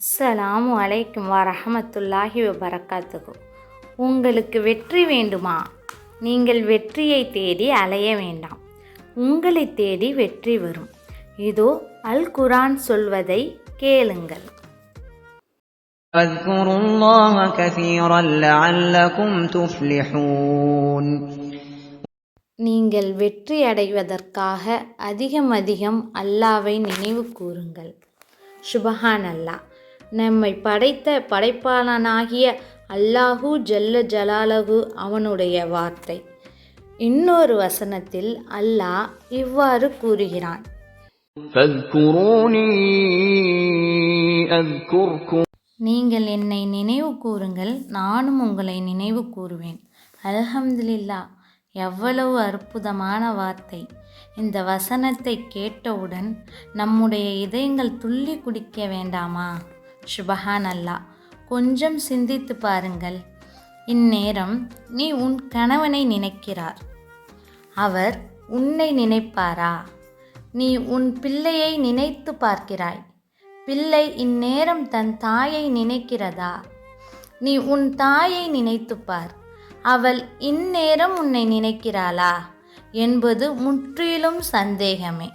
அஸ்ஸலாமு அலைக்கும் வரஹமத்துல்லாஹி வபரகாத்துகு உங்களுக்கு வெற்றி வேண்டுமா நீங்கள் வெற்றியை தேடி அலைய வேண்டாம் உங்களை தேடி வெற்றி வரும் இதோ அல் குரான் சொல்வதை கேளுங்கள் فاذكروا الله كثيرا لعلكم تفلحون நீங்கள் வெற்றி அடைவதற்காக அதிகம் அதிகம் அல்லாவை நினைவு கூறுங்கள் சுபஹான் அல்லாஹ் நம்மை படைத்த படைப்பாளனாகிய அல்லாஹு ஜல்ல ஜலாலஹு அவனுடைய வார்த்தை. இன்னொரு வசனத்தில் அல்லாஹ் இவ்வாறு கூறுகிறான். நீங்கள் என்னை நினைவு கூறுங்கள் நானும் உங்களை நினைவு கூறுவேன். அல்ஹம்துலில்லா எவ்வளவு அற்புதமான வார்த்தை. இந்த வசனத்தை கேட்டவுடன் நம்முடைய இதயங்கள் துள்ளி குடிக்க வேண்டாமா? சுபஹான் அல்லாஹ் கொஞ்சம் சிந்தித்து பாருங்கள். இந்நேரம் நீ உன் கணவனை நினைக்கிறார். அவர் உன்னை நினைப்பாரா? நீ உன் பிள்ளையை நினைத்து பார்க்கிறாய். பிள்ளை இந்நேரம் தன் தாயை நினைக்கிறதா? நீ உன் தாயை நினைத்துப் பார். அவள் இந்நேரம் உன்னை நினைக்கிறாளா? என்பது முற்றிலும் சந்தேகமே.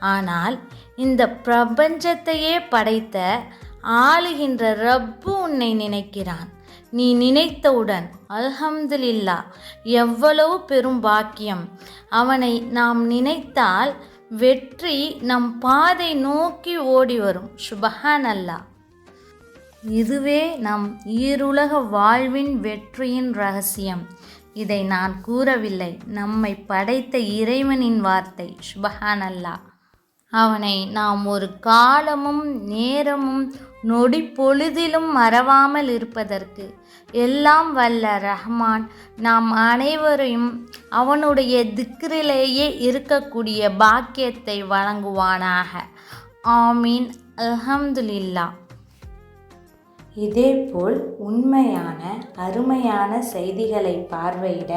ஆனால் இந்த பிரபஞ்சத்தையே படைத்த ஆளுகின்ற ரப்பு உன்னை நினைக்கிறான். நீ நினைத்தவுடன் அல்ஹம்துலில்லா எவ்வளவு பெரும் பாக்கியம். அவனை நாம் நினைத்தால் வெற்றி நம் பாதை நோக்கி ஓடி வரும். சுபஹான் அல்லாஹ் இதுவே நம் ஈருலக வாழ்வின் வெற்றியின் ரகசியம். இதை நான் கூறவில்லை. நம்மை படைத்த இறைவனின் வார்த்தை. சுபஹான் அல்லாஹ் அவனை நாம் ஒரு காலமும் நேரமும் நொடி பொழுதிலும் மறவாமல் இருப்பதற்கு. எல்லாம் வல்ல ரஹ்மான் நாம் அனைவரையும் அவனுடைய திக்ரிலேயே இருக்கக்கூடிய பாக்கியத்தை வழங்குவானாக. ஆமீன். அல்ஹம்துலில்லா இதேபோல் உண்மையான அருமையான செய்திகளை பார்வையிட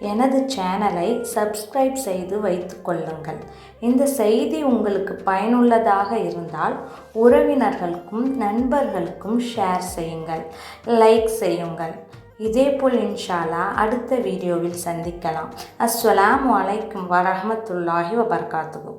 எனது சேனலை சப்ஸ்கிரைப் செய்து வைத்துக்கொள்ளுங்கள் இந்த செய்தி உங்களுக்கு பயனுள்ளதாக இருந்தால் உறவினர்களுக்கும் நண்பர்களுக்கும் ஷேர் செய்யுங்கள். லைக் செய்யுங்கள். இதேபோல் இன்ஷால்லா அடுத்த வீடியோவில் சந்திக்கலாம். அஸ்ஸலாமு அலைக்கும் வரஹமத்துல்லாஹி வபர்காத்துகு